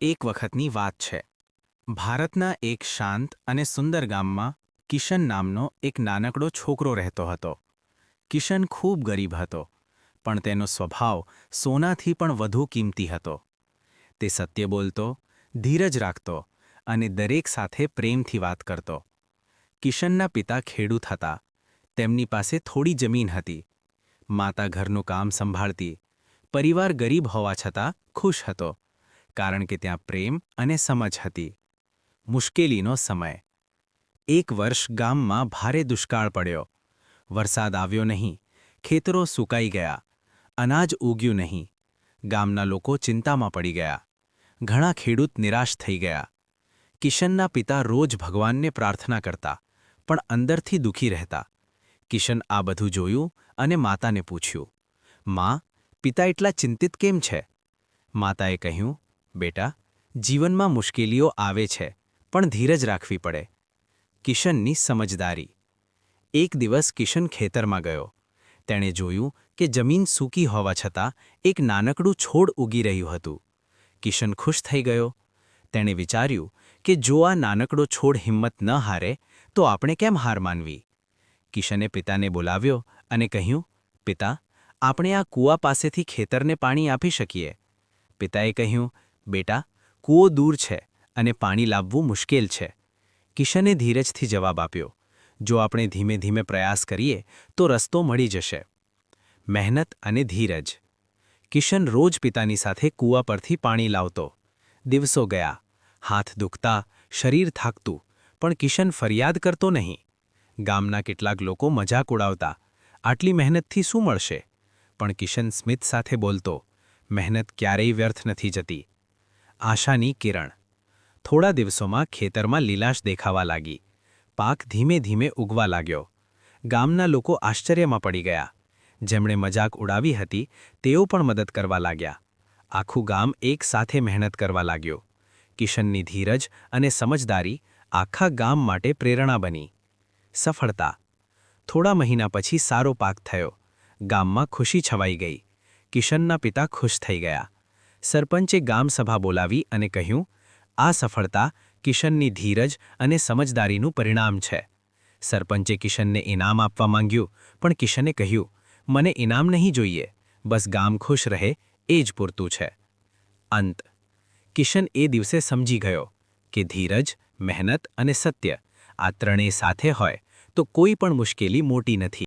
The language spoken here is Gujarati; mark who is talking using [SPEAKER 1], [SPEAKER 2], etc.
[SPEAKER 1] એક વખતની વાત છે. ભારતના એક શાંત અને સુંદર ગામમાં કિશન નામનો એક નાનકડો છોકરો રહેતો હતો. કિશન ખૂબ ગરીબ હતો, પણ તેનો સ્વભાવ સોનાથી પણ વધુ કિંમતી હતો. તે સત્ય બોલતો, ધીરજ રાખતો અને દરેક સાથે પ્રેમથી વાત કરતો. કિશનના પિતા ખેડૂત હતા. તેમની પાસે થોડી જમીન હતી. માતા ઘરનું કામ સંભાળતી, પરિવાર ગરીબ હોવા છતાં ખુશ હતો. કારણ કે ત્યાં પ્રેમ અને સમજ હતી. મુશ્કેલીનો સમય. એક વર્ષ ગામમાં ભારે દુષ્કાળ પડ્યો. વરસાદ આવ્યો નહીં. ખેતરો સુકાઈ ગયા. અનાજ ઉગ્યું નહીં. ગામના લોકો ચિંતામાં પડી ગયા. ઘણા ખેડૂત નિરાશ થઈ ગયા. કિશનના પિતા રોજ ભગવાનને પ્રાર્થના કરતા, પણ અંદરથી દુઃખી રહેતા. કિશન આ બધું જોયું અને માતાને પૂછ્યું, માં, પિતા એટલા ચિંતિત કેમ છે? માતાએ કહ્યું બેટા, જીવનમાં મુશ્કેલીઓ આવે છે, પણ ધીરજ રાખવી પડે. કિશનની સમજદારી. એક દિવસ કિશન ખેતરમાં ગયો. તેણે જોયું કે જમીન સૂકી હોવા છતાં એક નાનકડું છોડ ઉગી રહ્યું હતું. કિશન ખુશ થઈ ગયો. તેણે વિચાર્યું કે જો આ નાનકડો છોડ હિંમત ન હારે, તો આપણે કેમ હાર માનવી? કિશને પિતાને બોલાવ્યો અને કહ્યું, પિતા, આપણે આ કૂવા પાસેથી ખેતરને પાણી આપી શકીએ. પિતાએ કહ્યું બેટા, કૂવો દૂર છે અને પાણી લાવવું મુશ્કેલ છે. કિશને ધીરજથી જવાબ આપ્યો, જો આપણે ધીમે ધીમે પ્રયાસ કરીએ, તો રસ્તો મળી જશે. મહેનત અને ધીરજ. કિશન રોજ પિતાની સાથે કૂવા પરથી પાણી લાવતો. દિવસો ગયા. હાથ દુખતા, શરીર થાકતું, પણ કિશન ફરિયાદ કરતો નહીં. ગામના કેટલાક લોકો મજાક ઉડાવતા, આટલી મહેનતથી શું મળશે? પણ કિશન સ્મિત સાથે બોલતો, મહેનત ક્યારેય વ્યર્થ નથી જતી. આશાની કિરણ. થોડા દિવસોમાં ખેતરમાં લીલાશ દેખાવા લાગી. પાક ધીમે ધીમે ઉગવા લાગ્યો. ગામના લોકો આશ્ચર્યમાં પડી ગયા. જેમણે મજાક ઉડાવી હતી, તેઓ પણ મદદ કરવા લાગ્યા. આખું ગામ એક સાથે મહેનત કરવા લાગ્યો. કિશનની ધીરજ અને સમજદારી આખા ગામ માટે પ્રેરણા બની. સફળતા. થોડા મહિના પછી સારો પાક થયો. ગામમાં ખુશી છવાઈ ગઈ. કિશનના પિતા ખુશ થઈ ગયા. સરપંચે ગામસભા બોલાવી અને કહ્યું, આ સફળતા કિશનની ધીરજ અને સમજદારીનું પરિણામ છે. સરપંચે કિશનને ઇનામ આપવા માંગ્યું, પણ કિશને કહ્યું, મને ઇનામ નહીં જોઈએ, બસ ગામ ખુશ રહે, એ જ પૂરતું છે. અંત. કિશન એ દિવસે સમજી ગયો કે ધીરજ, મહેનત અને સત્ય આ ત્રણેય સાથે હોય તો કોઈ પણ મુશ્કેલી મોટી નથી.